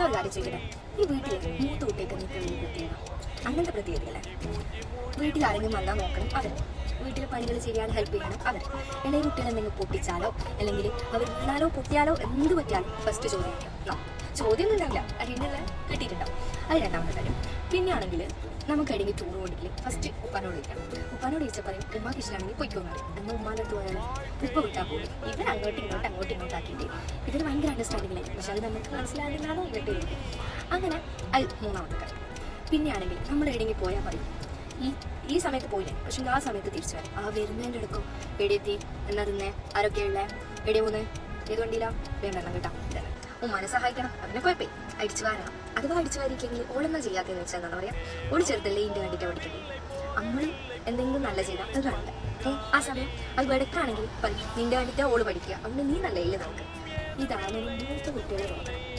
ഞാൻ ഒരു കാര്യം ചോദിക്കട്ടെ ഈ വീട്ടിലെ മൂത്ത കുട്ടിയൊക്കെ നിൽക്കുന്ന പ്രത്യേകത അങ്ങനത്തെ പ്രത്യേകതയല്ലേ. വീട്ടിൽ ആരെങ്കിലും വന്നാൽ നോക്കണം. അവർ വീട്ടിലെ പണികൾ ചെയ്യാൻ ഹെൽപ്പ് ചെയ്യണം. അവർ ഇളയ കുട്ടികൾ എന്തെങ്കിലും പൊട്ടിച്ചാലോ? അല്ലെങ്കിൽ അവർ വീണാലോ പൊട്ടിയാലോ എന്ത് പറ്റിയാലും ഫസ്റ്റ് ചോദ്യം ചോദ്യം ഒന്നും ഉണ്ടാവില്ല. അതിനുള്ള കിട്ടിയിട്ടുണ്ടാവും അത് രണ്ടാമത്തെ കാര്യം. പിന്നെയാണെങ്കിൽ നമുക്ക് എവിടെയെങ്കിൽ ടൂർ കൊണ്ടെങ്കിൽ ഫസ്റ്റ് ഉപ്പാനോട് ചോദിക്കണം. ഉപ്പാനോട് ചോദിച്ചാൽ പറയും ഉമ്മാക്ക് ഇഷ്ടമാണെങ്കിൽ പൊയ്ക്കോന്നു പറയും. എന്നാൽ ഉമ്മാന്റെ അടുത്ത് ഉപ്പ വിട്ടാൽ ഇവർ അങ്ങോട്ടും ഇങ്ങോട്ടും അങ്ങോട്ടും ഇങ്ങോട്ടും ആക്കിയിട്ട് ഇവർ ഭയങ്കര അണ്ടർസ്റ്റാൻഡിംഗ് ആയിരിക്കും. പക്ഷെ അത് നമുക്ക് മനസ്സിലാകുന്നില്ലാന്നോ എന്നിട്ട് അങ്ങനെ അത് മൂന്നാമത്തെ കാര്യം. പിന്നെയാണെങ്കിൽ നമ്മൾ എവിടെയെങ്കിലും പോയാൽ പറയും ഈ ഈ സമയത്ത് പോയില്ലേ? പക്ഷെ ആ സമയത്ത് തിരിച്ചു വരാം. ആ വരുന്നതിന്റെ അടുക്കും. എടിയെത്തി എന്നാ തിന്നേ? ആരൊക്കെ ഉള്ളേ? എടിയ മൂന്ന് ഏത് വണ്ടിയിലാ? വേണ്ടെണ്ണം കേട്ടോ. ഉമ്മാനെ സഹായിക്കണം. അതിനെ കുഴപ്പേ അടിച്ചു വാരണം. അഥവാ അടിച്ചു വാരിക്കെങ്കിൽ ഓളെന്നാ ചെയ്യാത്തതെന്ന് വെച്ചാൽ എന്താ പറയാ? ഓടി ചെറുതല്ലേ ഇതിന്റെ വേണ്ടിയിട്ട് പഠിക്കണ്ടേ നമ്മൾ എന്തെങ്കിലും നല്ല ചെയ്താൽ അത് കാണണ്ട ഏ ആ സമയം. അത് വെടക്കാണെങ്കിൽ നിന്റെ വേണ്ടിയിട്ട് ഓൾ പഠിക്കുക. അതുകൊണ്ട് നീ നല്ല ഇല്ല നമുക്ക് ഇതാണ് മൂത്ത കുട്ടികളെ നോക്കണം